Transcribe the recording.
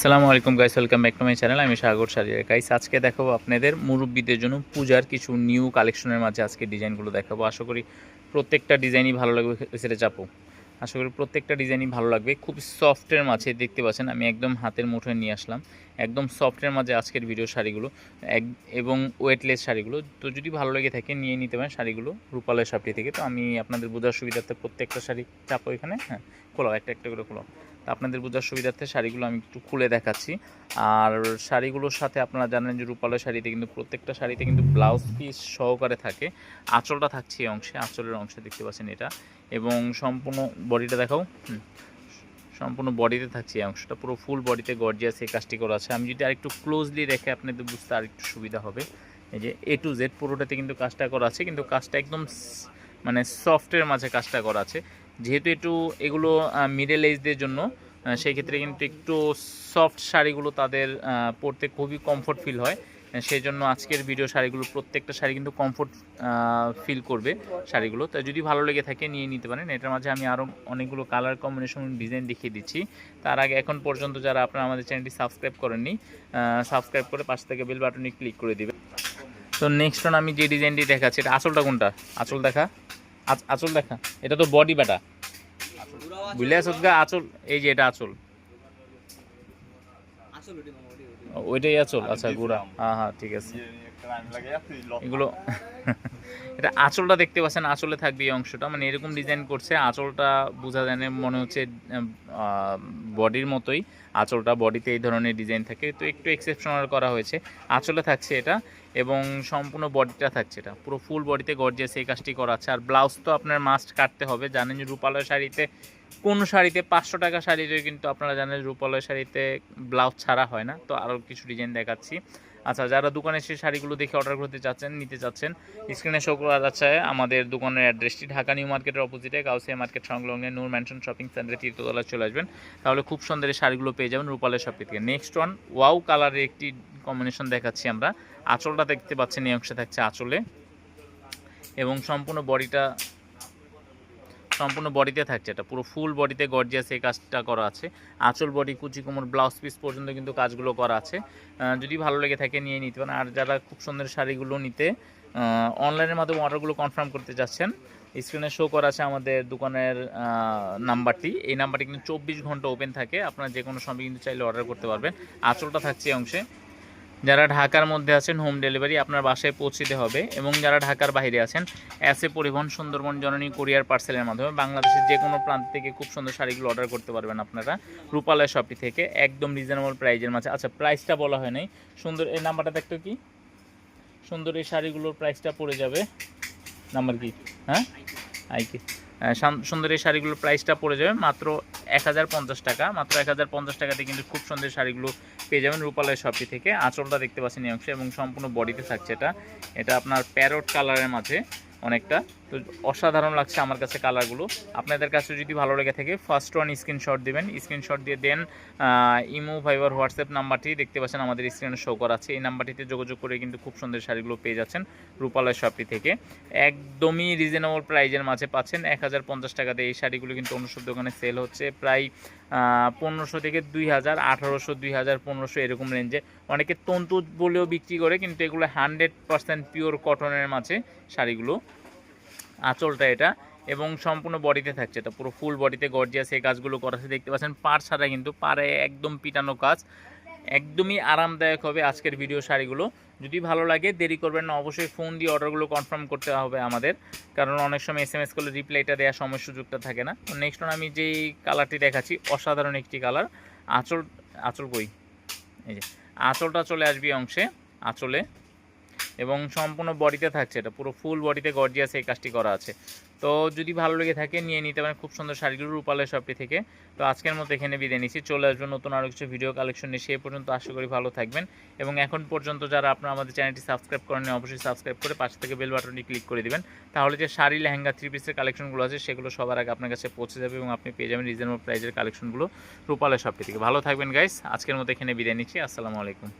সালামু আলাইকুম guys welcome back to my channel আমি সাগর সারিয়ার গাইস আজকে দেখাবো আপনাদের মুরব্বীদের জন্য পূজার কিছু নিউ কালেকশনের মাঝে আজকে ডিজাইনগুলো দেখাবো। আশা করি প্রত্যেকটা ডিজাইনই ভালো লাগবে সেটা চাপো। আশা করি প্রত্যেকটা ডিজাইনই ভালো লাগবে। খুব সফটের মাঝে, দেখতে পাচ্ছেন, আমি একদম হাতের মুঠোয় নিয়ে আসলাম। একদম সফটের মাঝে আজকের ভিডিও শাড়িগুলো, এক, এবং ওয়েটলেস শাড়িগুলো। তো যদি ভালো লেগে থাকে, নিয়ে নিতে পারেন শাড়িগুলো রূপালয় শাপটি থেকে। তো আমি আপনাদের বোঝার সুবিধার্থে প্রত্যেকটা শাড়ি চাপো এখানে। হ্যাঁ খোলাও, একটা একটা করে খোলাও। আপনাদের বোঝার সুবিধার্থে শাড়িগুলো আমি একটু খুলে দেখাচ্ছি। আর শাড়িগুলোর সাথে আপনারা জানেন যে রূপালয় শাড়িতে কিন্তু প্রত্যেকটা শাড়িতে কিন্তু ব্লাউজ পিস সহকারে থাকে। আঁচলটা থাকছে এই অংশে, আঁচলের অংশে দেখতে পাচ্ছেন এটা। এবং সম্পূর্ণ বডিটা দেখাও। সম্পূর্ণ বডিতে থাকছে এই অংশটা। পুরো ফুল বডিতে গর্জিয়াস এই কাজটি করা আছে। আমি যদি আরেকটু ক্লোজলি রেখে আপনাদের বুঝতে আরেকটু সুবিধা হবে। এই যে এ টু জেড পুরোটাতে কিন্তু কাজটা করা আছে। কিন্তু কাজটা একদম মানে সফটের মাঝে কাজটা করা আছে। যেহেতু একটু এগুলো মিডল এজদের জন্য সেই ক্ষেত্রে কিন্তু একটু সফট শাড়িগুলো তাদের পরতে খুবই কমফোর্ট ফিল হয়। সেই জন্য আজকের ভিডিও শাড়িগুলো, প্রত্যেকটা শাড়ি কিন্তু কমফোর্ট ফিল করবে শাড়িগুলো। তো যদি ভালো লেগে থাকে, নিয়ে নিতে পারেন। এটার মাঝে আমি আরও অনেকগুলো কালার কম্বিনেশন ডিজাইন দেখিয়ে দিচ্ছি। তার আগে এখন পর্যন্ত যারা আপনারা আমাদের চ্যানেলটি সাবস্ক্রাইব করেননি সাবস্ক্রাইব করে পাশ থেকে বেল বাটনে ক্লিক করে দেবে তো নেক্সট আমি যে ডিজাইনটি দেখাচ্ছি, এটা আঁচলটা কোনটা? আঁচল দেখা। আঁচল দেখা। এটা তো বডি বাটা বুঝলে আসত গা আঁচল এই যে এটা আঁচল। ওইটাই আঁচল। আচ্ছা গুড়া। হ্যাঁ হ্যাঁ ঠিক আছে। এগুলো এটা আঁচলটা দেখতে পাচ্ছেন, আঁচলে থাকবে এই অংশটা। মানে এরকম ডিজাইন করছে, আঁচলটা বোঝা যায় মনে হচ্ছে বডির মতোই। আঁচলটা বডিতে এই ধরনের ডিজাইন থাকে, তো একটু এক্সেপশনাল করা হয়েছে। আঁচলে থাকছে এটা এবং সম্পূর্ণ বডিটা থাকছে এটা। পুরো ফুল বডিতে গর্জিয়াস এই কাজটি করা আছে। আর ব্লাউজ তো আপনার মাস্ট কাটতে হবে। জানেন রূপালয় শাড়িতে, কোন শাড়িতে পাঁচশো টাকা শাড়িতে কিন্তু আপনারা জানেন রূপালয় শাড়িতে ব্লাউজ ছাড়া হয় না। তো আরও কিছু ডিজাইন দেখাচ্ছি। আচ্ছা যারা দোকানে সেই শাড়িগুলো দেখে অর্ডার করতে চাচ্ছেন নিতে চাচ্ছেন স্ক্রিনে শো করা যাচ্ছে আমাদের দোকানের অ্যাড্রেসটি ঢাকা নিউ মার্কেটের অপোজিটে গাউসিয়া মার্কেট সংলগ্নে নূর ম্যানশন শপিং সেন্টারে তীর্থতলা চলে আসবেন। তাহলে খুব সুন্দর এই শাড়িগুলো পেয়ে যাবেন রূপালের শপি থেকে। নেক্সট ওয়ান ওয়াও কালারের একটি কম্বিনেশন দেখাচ্ছি আমরা। আঁচলটা দেখতে পাচ্ছেন, এই অংশে থাকছে আঁচলে। এবং সম্পূর্ণ বডিটা সম্পূর্ণ বডিতে থাকছে, এটা পুরো ফুল বডিতে গর্জিয়াস এই কাজটা করা আছে। আঁচল বডি কুচি কোমর ব্লাউজ পিস পর্যন্ত কিন্তু কাজগুলো করা আছে। যদি ভালো লেগে থাকে নিয়ে নিতে পারেন। আর যারা খুব সুন্দর শাড়িগুলো নিতে অনলাইনের মাধ্যমে অর্ডারগুলো কনফার্ম করতে যাচ্ছেন স্ক্রিনে শো করা আছে আমাদের দোকানের নাম্বারটি এই নাম্বারটি কিন্তু চব্বিশ ঘণ্টা ওপেন থাকে। আপনারা যে কোনো সময় কিন্তু চাইলে অর্ডার করতে পারবেন। আঁচলটা থাকছে এই অংশে। যারা ঢাকার মধ্যে আছেন হোম ডেলিভারি আপনার বাসায় পৌঁছে হবে এবং যারা ঢাকার বাইরে আছেন অ্যাসে পরিবহন সুন্দরবন জননী কোরিয়ার পার্সেলের মাধ্যমে বাংলাদেশের যে কোনো প্রান্ত থেকে খুব সুন্দর শাড়িগুলো অর্ডার করতে পারবেন আপনারা। রূপালয় শপটি থেকে একদম রিজনেবল প্রাইজের মাঝে। আচ্ছা প্রাইসটা বলা হয় নাই। সুন্দর, এই নাম্বারটা দেখতো কি? সুন্দর এই শাড়িগুলোর প্রাইসটা পড়ে যাবে। নাম্বার কি? হ্যাঁ? আইকে কি। সুন্দর এই শাড়িগুলোর প্রাইসটা পড়ে যাবে মাত্র এক হাজার পঞ্চাশ টাকা। মাত্র এক হাজার পঞ্চাশ টাকাতে কিন্তু খুব সুন্দর শাড়িগুলো পেয়ে যাবেন রূপালয় শপটি থেকে। আঁচলটা দেখতে পাচ্ছেন এই অংশে এবং সম্পূর্ণ বডিতে থাকছে এটা। এটা আপনার প্যারট কালারের মাঝে অনেকটা। তো অসাধারণ লাগছে আমার কাছে কালারগুলো। আপনাদের কাছে যদি ভালো লেগে থাকে ফার্স্ট ওয়ান স্ক্রিনশট দিবেন। স্ক্রিনশট দিয়ে দেন ইমো ফাইবার হোয়াটসঅ্যাপ নাম্বারটি। দেখতে পাচ্ছেন আমাদের স্ক্রিনে শো করা আছে। এই নাম্বারটিতে যোগাযোগ করে কিন্তু খুব সুন্দর শাড়িগুলো পেয়ে যাচ্ছেন রূপালয় শপটি থেকে। একদমই রিজনেবল প্রাইজের মাঝে পাচ্ছেন। এক হাজার পঞ্চাশ টাকাতে এই শাড়িগুলো কিন্তু সব দোকানে সেল হচ্ছে প্রায় পনেরোশো থেকে দুই হাজার, আঠারোশো, দুই হাজার, পনেরোশো এরকম রেঞ্জে অনেকে তন্তু বলেও বিক্রি করে, কিন্তু এগুলো হান্ড্রেড পার্সেন্ট পিওর কটনের মাঝে শাড়িগুলো। আঁচলটা এটা এবং সম্পূর্ণ বডিতে থাকছে এটা, পুরো ফুল বডিতে গর্জিয়া এই কাজগুলো করা দেখতে পাচ্ছেন পার ছাড়া কিন্তু পারে একদম পিটানো কাজ একদমই আরামদায়ক হবে আজকের ভিডিও শাড়িগুলো। যদি ভালো লাগে, দেরি করবেন না, অবশ্যই ফোন দিয়ে অর্ডারগুলো কনফার্ম করতে হবে আমাদের, কারণ অনেক সময় এস এম এস করলে রিপ্লাইটা দেওয়ার সময় সুযোগটা থাকে না। তো নেক্সট আমি যেই কালারটি দেখাচ্ছি, অসাধারণ একটি কালার আঁচল আঁচল কই? এই যে, আঁচলটা চলে আসবে অংশে, আঁচলে। এবং সম্পূর্ণ বডিতে থাকছে এটা, পুরো ফুল বডিতে গর্জিয়াস এই কাজটি করা আছে। তো যদি ভালো লেগে থাকে, নিয়ে নিতে পারেন, খুব সুন্দর শাড়িগুলো রূপালয় শপটি থেকে। তো আজকের মতো এখানে বিদায় নিচ্ছি, চলে আসবেন নতুন আরও কিছু ভিডিও কালেকশন নিয়ে, সে পর্যন্ত আশা করি ভালো থাকবেন। এবং এখন পর্যন্ত যারা আপনারা আমাদের চ্যানেলটি সাবস্ক্রাইব করেন অবশ্যই সাবস্ক্রাইব করে পাশে থেকে বেল বাটনটি ক্লিক করে দিবেন। তাহলে যে শাড়ি লেহেঙ্গা থ্রি পিসের কালেকশনগুলো আছে, সেগুলো সবার আগে আপনার কাছে পৌঁছে যাবে এবং আপনি পেয়ে যাবেন রিজনেবল প্রাইজের কালেকশনগুলো রূপালয় শপটি থেকে। ভালো থাকবেন গাইস আজকের মতো এখানে বিদায় নিচ্ছি, আসসালামু আলাইকুম।